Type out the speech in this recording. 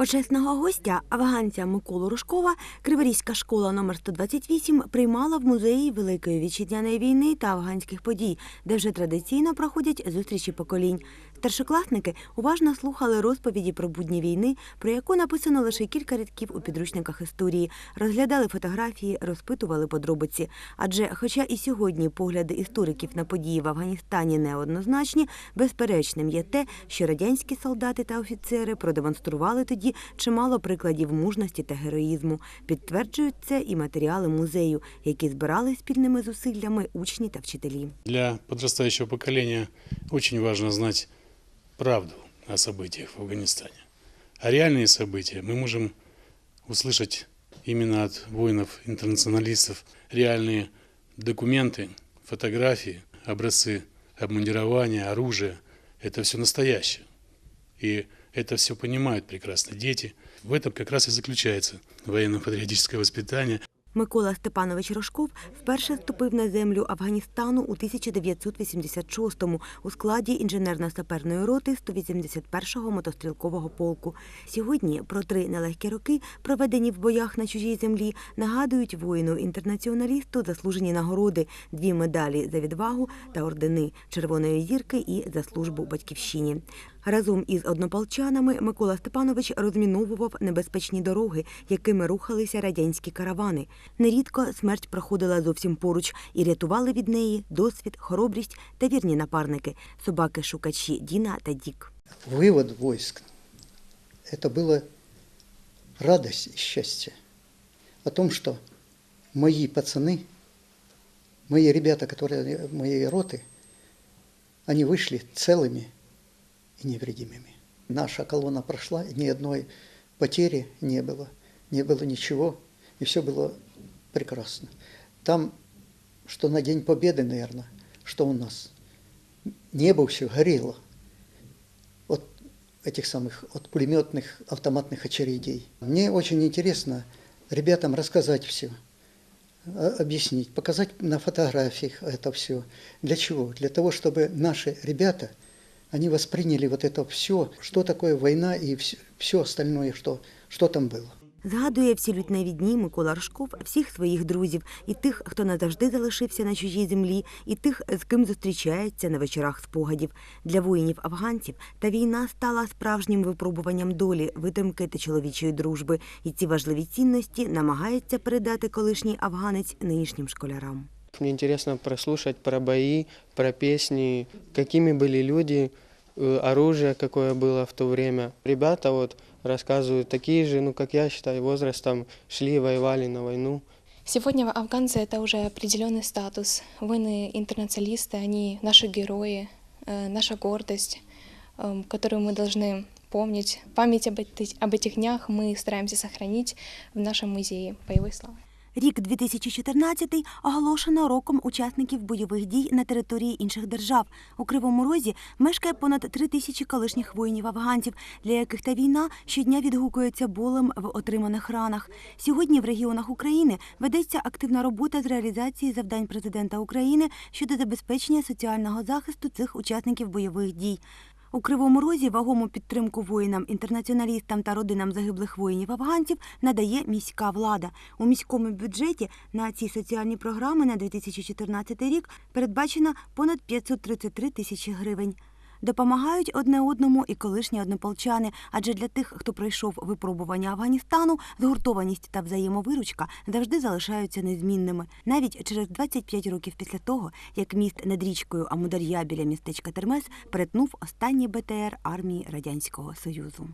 Почесного гостя афганця Миколу Рожкова Криворізька школа номер 128 приймала в музеї Великої вітчизняної війни та афганських подій, де вже традиційно проходять зустрічі поколінь. Старшокласники уважно слухали розповіді про будні війни, про яку написано лише кілька рядків у підручниках історії, розглядали фотографії, розпитували подробиці. Адже, хоча і сьогодні погляди істориків на події в Афганістані неоднозначні, безперечним є те, що радянські солдати та офіцери продемонстрували тоді чимало прикладів мужності та героїзму. Підтверджують це і матеріали музею, які збирали спільними зусиллями учні та вчителі. Для подрастающего поколения очень важно знать правду о событиях в Афганистане. А реальные события мы можем услышать именно от воинов-интернационалистов. Реальные документы, фотографии, образцы обмундирования, оружия – это все настоящее. И это все понимают прекрасно дети. В этом как раз и заключается военно-патриотическое воспитание. Микола Степанович Рожков вперше ступив на землю Афганістану у 1986-му у складі інженерно-саперної роти 181-го мотострілкового полку. Сьогодні про три нелегкі роки, проведені в боях на чужій землі, нагадують воїну-інтернаціоналісту заслужені нагороди, дві медалі за відвагу та ордени Червоної зірки і за службу батьківщині. Разом із однополчанами Микола Степанович розміновував небезпечні дороги, якими рухалися радянські каравани. Нерідко смерть проходила зовсім поруч і рятували від неї досвід, хоробрість та вірні напарники собаки-шукачі Діна та Дік. Вывод войск – это было радость и счастье. О том, что мои пацаны, мои ребята, которые моей роты, они вышли целыми И невредимыми. Наша колонна прошла, ни одной потери не было, не было ничего, и все было прекрасно. Там, что на День Победы, наверное, что у нас, небо все горело от этих самых, от пулеметных автоматных очередей. Мне очень интересно ребятам рассказать все, объяснить, показать на фотографиях это все. Для чего? Для того, чтобы наши ребята, они восприняли вот это все, что такое война и все остальное, что, что там было. Згадує всі лютневі дні Микола Рожков всіх своїх друзів, і тих, хто назавжди залишився на чужій землі, і тих, з ким зустрічається на вечорах спогадів. Для воїнів-афганців та війна стала справжнім випробуванням долі, витримки та чоловічої дружби. І ці важливі цінності намагається передати колишній афганець нинішнім школярам. Мне интересно прослушать про бои, про песни, какими были люди, э, оружие какое было в то время. Ребята вот рассказывают такие же, ну как я считаю, возрастом шли, воевали на войну. Сегодня афганцы – это уже определенный статус. Воины-интернационалисты, они наши герои, э, наша гордость, э, которую мы должны помнить. Память об этих, об этих днях мы стараемся сохранить в нашем музее боевой славы. Рік 2014 оголошено роком учасників бойових дій на території інших держав. У Кривому Розі мешкає понад три тисячі колишніх воїнів-афганців, для яких та війна щодня відгукується болем в отриманих ранах. Сьогодні в регіонах України ведеться активна робота з реалізації завдань президента України щодо забезпечення соціального захисту цих учасників бойових дій. У Кривому Розі вагому підтримку воїнам, інтернаціоналістам та родинам загиблих воїнів-афганців надає міська влада. У міському бюджеті на ці соціальні програми на 2014 рік передбачено понад 533 тисячі гривень. Допомагають одне одному і колишні однополчани, адже для тих, хто пройшов випробування Афганістану, згуртованість та взаємовиручка завжди залишаються незмінними, навіть через 25 років після того, як міст над річкою Амудар'я біля містечка Термес перетнув останній БТР армії радянського союзу.